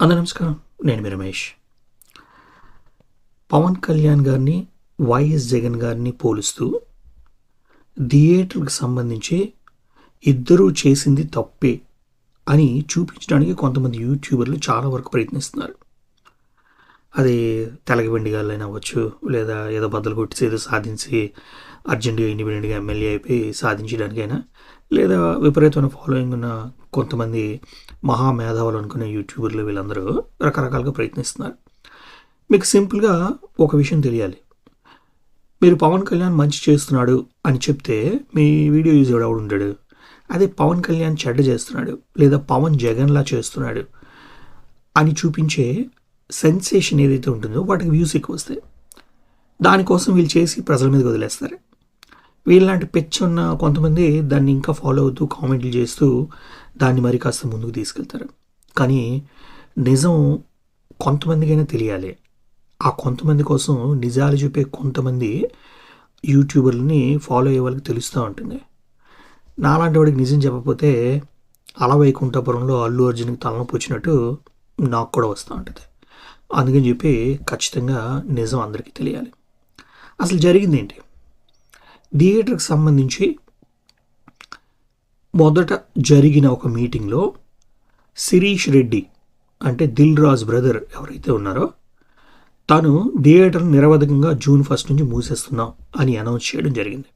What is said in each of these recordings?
అందరూ నమస్కారం. నేను మీ రమేష్. పవన్ కళ్యాణ్ గారిని వైఎస్ జగన్ గారిని పోలుస్తూ థియేటర్కి సంబంధించి ఇద్దరూ చేసింది తప్పే అని చూపించడానికి కొంతమంది యూట్యూబర్లు చాలా వరకు ప్రయత్నిస్తున్నారు. అది తెలగబెండి గాళ్ళైనా అవ్వచ్చు లేదా ఏదో బద్దలు కొట్టి ఏదో సాధించి అర్జెంటుగా ఇండిపెండెంట్గా ఎమ్మెల్యే అయిపోయి సాధించడానికైనా లేదా విపరీతమైన ఫాలోయింగ్ ఉన్న కొంతమంది మహామేధావులు అనుకునే యూట్యూబర్లు వీళ్ళందరూ రకరకాలుగా ప్రయత్నిస్తున్నారు. మీకు సింపుల్గా ఒక విషయం తెలియాలి. మీరు పవన్ కళ్యాణ్ మంచి చేస్తున్నాడు అని చెప్తే మీ వీడియో యూజ్ ఎవడు ఉంటాడు అదే పవన్ కళ్యాణ్ చెడ్డ చేస్తున్నాడు లేదా పవన్ జగన్లా చేస్తున్నాడు అని చూపించే సెన్సేషన్ ఏదైతే ఉంటుందో వాటికి వ్యూస్ ఎక్కువ వస్తాయి. దానికోసం వీళ్ళు చేసి ప్రజల మీద వదిలేస్తారు. వీళ్ళలాంటి పిచ్ ఉన్న కొంతమంది దాన్ని ఇంకా ఫాలో అవుతూ కామెంట్లు చేస్తూ దాన్ని మరి కాస్త ముందుకు తీసుకెళ్తారు. కానీ నిజం కొంతమందికైనా తెలియాలి. ఆ కొంతమంది కోసం నిజాలు చెప్పే కొంతమంది యూట్యూబర్లని ఫాలో అయ్యే వాళ్ళకి తెలుస్తూ ఉంటుంది. నాలాంటి వాడికి నిజం చెప్పకపోతే అలవైకుంఠపురంలో అల్లు అర్జున్కి తలనొప్పి వచ్చినట్టు నాకు కూడా వస్తూ ఉంటుంది. అందుకని చెప్పి ఖచ్చితంగా నిజం అందరికీ తెలియాలి. అసలు జరిగింది ఏంటి? థియేటర్కి సంబంధించి మొదట జరిగిన ఒక మీటింగ్లో శిరీష్ రెడ్డి అంటే దిల్ రాజ్ బ్రదర్ ఎవరైతే ఉన్నారో తను థియేటర్ నిరవధికంగా జూన్ ఫస్ట్ నుంచి మూసేస్తున్నాం అని అనౌన్స్ చేయడం జరిగింది.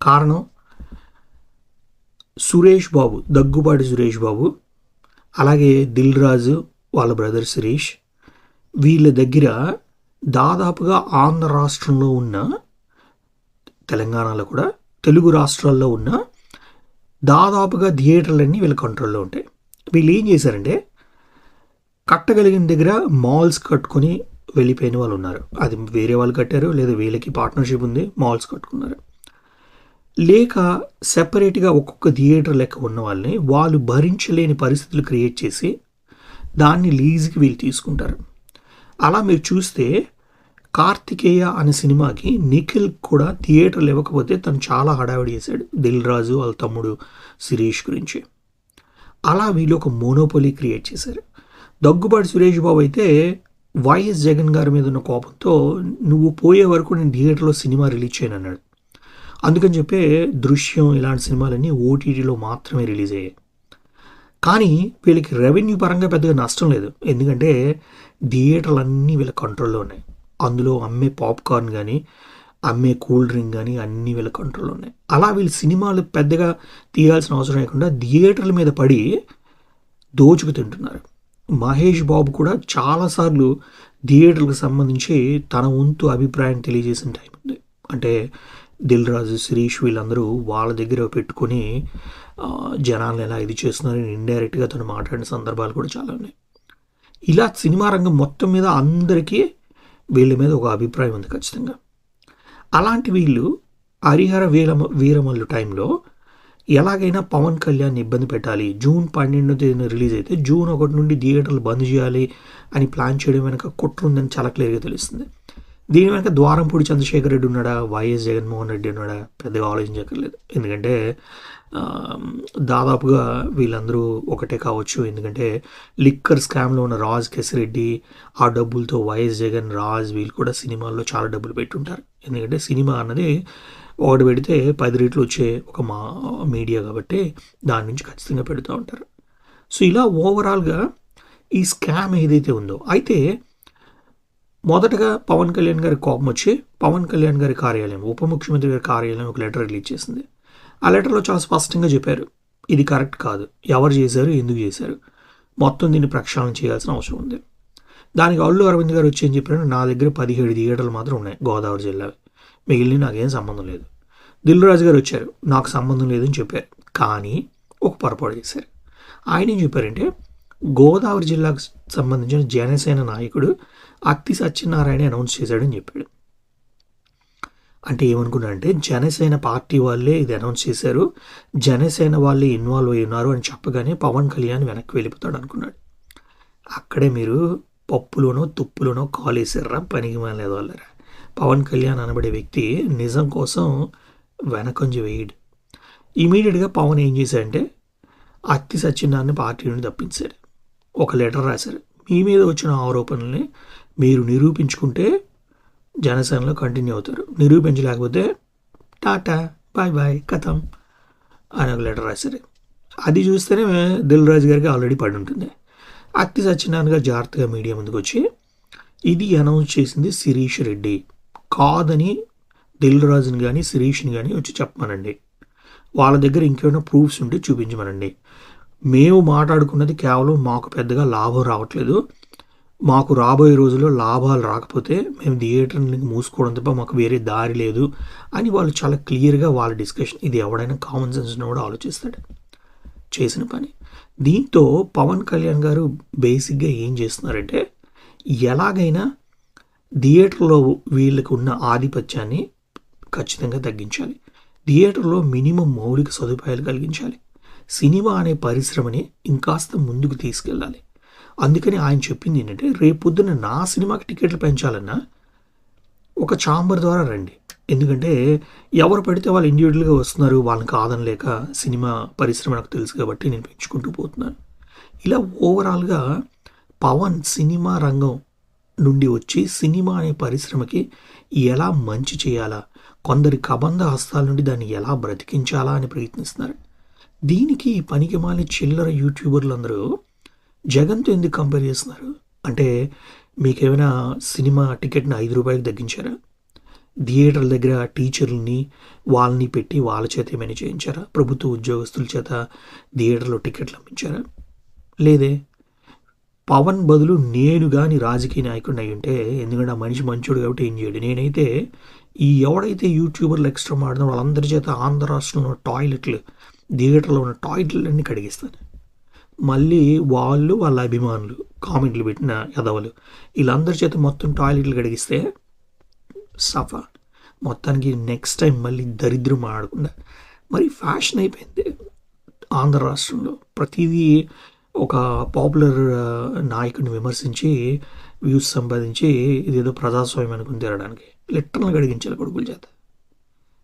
కారణం సురేష్ బాబు దగ్గుబాటి సురేష్ బాబు అలాగే దిల్ రాజు వాళ్ళ బ్రదర్ శిరీష్ వీళ్ళ దగ్గర దాదాపుగా ఆంధ్ర రాష్ట్రంలో ఉన్న తెలంగాణలో కూడా తెలుగు రాష్ట్రాల్లో ఉన్న దాదాపుగా థియేటర్లన్నీ వీళ్ళ కంట్రోల్లో ఉంటాయి. వీళ్ళు ఏం చేశారంటే కట్టగలిగిన దగ్గర మాల్స్ కట్టుకొని వెళ్ళిపోయిన వాళ్ళు ఉన్నారు. అది వేరే వాళ్ళు కట్టారు లేదా వీళ్ళకి పార్ట్నర్షిప్ ఉంది మాల్స్ కట్టుకున్నారు. లేక సెపరేట్గా ఒక్కొక్క థియేటర్ లెక్క ఉన్న వాళ్ళని వాళ్ళు భరించలేని పరిస్థితులు క్రియేట్ చేసి దాన్ని లీజ్కి వీళ్ళు తీసుకుంటారు. అలా మీరు చూస్తే కార్తికేయ అనే సినిమాకి నిఖిల్ కూడా థియేటర్లు ఇవ్వకపోతే తను చాలా హడావిడి చేశాడు దిల్ రాజు వాళ్ళ తమ్ముడు శిరీష్ గురించి. అలా వీళ్ళు ఒక మోనోపోలీ క్రియేట్ చేశారు. దగ్గుబాటి సురేష్ బాబు అయితే వైఎస్ జగన్ గారి మీద ఉన్న కోపంతో నువ్వు పోయే వరకు నేను థియేటర్లో సినిమా రిలీజ్ చేయను అన్నాడు. అందుకని చెప్పే దృశ్యం ఇలాంటి సినిమాలన్నీ ఓటీటీలో మాత్రమే రిలీజ్ అయ్యాయి. కానీ వీళ్ళకి రెవెన్యూ పరంగా పెద్దగా నష్టం లేదు. ఎందుకంటే థియేటర్లు అన్నీ వీళ్ళ కంట్రోల్లో ఉన్నాయి. అందులో అమ్మే పాప్కార్న్ కానీ అమ్మే కూల్ డ్రింక్ కానీ అన్నీ వీళ్ళ కంట్రోల్లో ఉన్నాయి. అలా వీళ్ళు సినిమాలు పెద్దగా తీయాల్సిన అవసరం లేకుండా థియేటర్ల మీద పడి దోచుకు తింటున్నారు. మహేష్ బాబు కూడా చాలాసార్లు థియేటర్లకు సంబంధించి తన వంతు అభిప్రాయం తెలియజేసిన టైం ఉంది. అంటే దిల్ రాజు శిరీష్ వీళ్ళందరూ వాళ్ళ దగ్గర పెట్టుకొని జనాలను ఎలా ఇది చేస్తున్నారని ఇండైరెక్ట్గా తను మాట్లాడిన సందర్భాలు కూడా చాలా ఉన్నాయి. ఇలా సినిమా రంగం మొత్తం మీద అందరికీ వీళ్ళ మీద ఒక అభిప్రాయం ఉంది ఖచ్చితంగా. అలాంటి వీళ్ళు హరిహర వీరమ వీరమల్లు టైంలో ఎలాగైనా పవన్ కళ్యాణ్ ఇబ్బంది పెట్టాలి. జూన్ పన్నెండో తేదీన రిలీజ్ అయితే జూన్ ఒకటి నుండి థియేటర్లు బంద్ చేయాలి అని ప్లాన్ చేయడం వెనక కుట్ర ఉందని చాలా క్లియర్గా తెలుస్తుంది. దీని వెనక ద్వారంపూడి చంద్రశేఖర్ రెడ్డి ఉన్నాడా? వైఎస్ జగన్మోహన్ రెడ్డి ఉన్నాడా? పెద్దగా ఆలోచించక్కర్లేదు. ఎందుకంటే దాదాపుగా వీళ్ళందరూ ఒకటే కావచ్చు. ఎందుకంటే లిక్కర్ స్కామ్లో ఉన్న రాజ్ కెసిరెడ్డి ఆ డబ్బులతో వైఎస్ జగన్ రాజ్ వీళ్ళు కూడా సినిమాల్లో చాలా డబ్బులు పెట్టుంటారు. ఎందుకంటే సినిమా అన్నది ఒకటి పెడితే పది రేట్లు వచ్చే ఒక మా మీడియా కాబట్టి దాని నుంచి ఖచ్చితంగా పెడుతూ ఉంటారు. సో ఇలా ఓవరాల్గా ఈ స్కామ్ ఏదైతే ఉందో అయితే మొదటగా పవన్ కళ్యాణ్ గారి కోపం వచ్చి పవన్ కళ్యాణ్ గారి కార్యాలయం ఉప ముఖ్యమంత్రి గారి కార్యాలయం ఒక లెటర్ రిలీజ్ చేసింది. ఆ లెటర్లో చాలా స్పష్టంగా చెప్పారు ఇది కరెక్ట్ కాదు ఎవరు చేశారు ఎందుకు చేశారు మొత్తం దీన్ని ప్రక్షాళన చేయాల్సిన అవసరం ఉంది. దానికి అల్లు అరవింద్ గారు వచ్చి ఏం చెప్పారు నా దగ్గర పదిహేడు థియేటర్లు మాత్రం ఉన్నాయి గోదావరి జిల్లావి మిగిలిన నాకేం సంబంధం లేదు. దిల్ రాజు గారు వచ్చారు నాకు సంబంధం లేదని చెప్పారు కానీ ఒక పొరపాటు చేశారు. ఆయన ఏం చెప్పారంటే గోదావరి జిల్లాకు సంబంధించిన జనసేన నాయకుడు అత్తి సత్యనారాయణ అనౌన్స్ చేశాడని చెప్పాడు. అంటే ఏమనుకున్నారంటే జనసేన పార్టీ వాళ్ళే ఇది అనౌన్స్ చేశారు. జనసేన వాళ్ళే ఇన్వాల్వ్ అయి ఉన్నారు అని చెప్పగానే పవన్ కళ్యాణ్ వెనక్కి వెళ్ళిపోతాడు అనుకున్నాడు. అక్కడే మీరు పప్పులోనో తుప్పులోనో కాలేసారా పనికి లేదు వాళ్ళరా? పవన్ కళ్యాణ్ అనబడే వ్యక్తి నిజం కోసం వెనకంజ వేయడు. ఇమీడియట్గా పవన్ ఏం చేశాడంటే అత్తి సత్యనారాయణ పార్టీ నుండి తప్పించాడు. ఒక లెటర్ రాశారు. మీ మీద వచ్చిన ఆరోపణల్ని మీరు నిరూపించుకుంటే జనసేనలో కంటిన్యూ అవుతారు. నిరూపించలేకపోతే టాటా బాయ్ బాయ్ కథం అని ఒక లెటర్ రాశారు. అది చూస్తేనే దిల్ రాజు గారికి ఆల్రెడీ పడి ఉంటుంది. అత్తి సత్యనారాయణ గారు జాగ్రత్తగా మీడియా ముందుకు వచ్చి ఇది అనౌన్స్ చేసింది శిరీష్ రెడ్డి. కాదని దిల్ రాజుని కానీ శిరీష్ని కానీ వచ్చి చెప్పమనండి. వాళ్ళ దగ్గర ఇంకేమైనా ప్రూఫ్స్ ఉంటే చూపించమనండి. మేము మాట్లాడుకున్నది కేవలం మాకు పెద్దగా లాభం రావట్లేదు. మాకు రాబోయే రోజుల్లో లాభాలు రాకపోతే మేము థియేటర్ని మూసుకోవడం తప్ప మాకు వేరే దారి లేదు అని వాళ్ళు చాలా క్లియర్గా వాళ్ళ డిస్కషన్. ఇది ఎవడైనా కామన్ సెన్స్ కూడా ఆలోచిస్తాడు. చేసిన పని. దీంతో పవన్ కళ్యాణ్ గారు బేసిక్గా ఏం చేస్తున్నారంటే ఎలాగైనా థియేటర్లో వీళ్ళకు ఉన్న ఆధిపత్యాన్ని ఖచ్చితంగా తగ్గించాలి. థియేటర్లో మినిమం మౌలిక సదుపాయాలు కలిగించాలి. సినిమా అనే పరిశ్రమని ఇంకాస్త ముందుకు తీసుకెళ్ళాలి. అందుకని ఆయన చెప్పింది ఏంటంటే రేపొద్దున నా సినిమాకి టికెట్లు పెంచాలన్నా ఒక ఛాంబర్ ద్వారా రండి. ఎందుకంటే ఎవరు పడితే వాళ్ళు ఇండివిజువల్గా వస్తున్నారు. వాళ్ళని కాదనలేక సినిమా పరిశ్రమ నాకు తెలుసు కాబట్టి నేను పెంచుకుంటూ పోతున్నాను. ఇలా ఓవరాల్గా పవన్ సినిమా రంగం నుండి వచ్చి సినిమా అనే పరిశ్రమకి ఎలా మంచి చేయాలా కొందరి కబంధ హస్తాల నుండి దాన్ని ఎలా బ్రతికించాలా అని ప్రయత్నిస్తున్నారు. దీనికి పనికిమాలి పనికి చిల్లర యూట్యూబర్లు అందరూ జగన్తో ఎందుకు కంపేర్ చేస్తున్నారు? అంటే మీకేమైనా సినిమా టికెట్ని ఐదు రూపాయలకు తగ్గించారా? థియేటర్ల దగ్గర టీచర్లని వాళ్ళని పెట్టి వాళ్ళ చేత ఏమైనా చేయించారా? ప్రభుత్వ ఉద్యోగస్తుల చేత థియేటర్లో టికెట్లు అమ్మించారా? లేదే. పవన్ బదులు నేను కానీ రాజకీయ నాయకుడిని అయి ఉంటే ఎందుకంటే ఆ మనిషి మంచోడు కాబట్టి ఏం చేయడు. నేనైతే ఈ ఎవడైతే యూట్యూబర్లు ఎక్స్ట్రా మాడిన వాళ్ళందరి చేత ఆంధ్ర రాష్ట్రంలో టాయిలెట్లు థియేటర్లో ఉన్న టాయిలెట్లన్నీ కడిగిస్తాను మళ్ళీ వాళ్ళు వాళ్ళ అభిమానులు కామెంట్లు పెట్టిన ఎదవలు వీళ్ళందరి చేత మొత్తం టాయిలెట్లు కడిగిస్తే సఫా. మొత్తానికి నెక్స్ట్ టైం మళ్ళీ దరిద్రం ఆడకుండా. మరి ఫ్యాషన్ అయిపోయింది ఆంధ్ర రాష్ట్రంలో. ప్రతిదీ ఒక పాపులర్ నాయకుడిని విమర్శించి వ్యూస్ సంపాదించి ఇదేదో ప్రజాస్వామ్యం అనుకుని తిరగడానికి. లిటర్లు గడిగించాలి కొడుకుల చేత.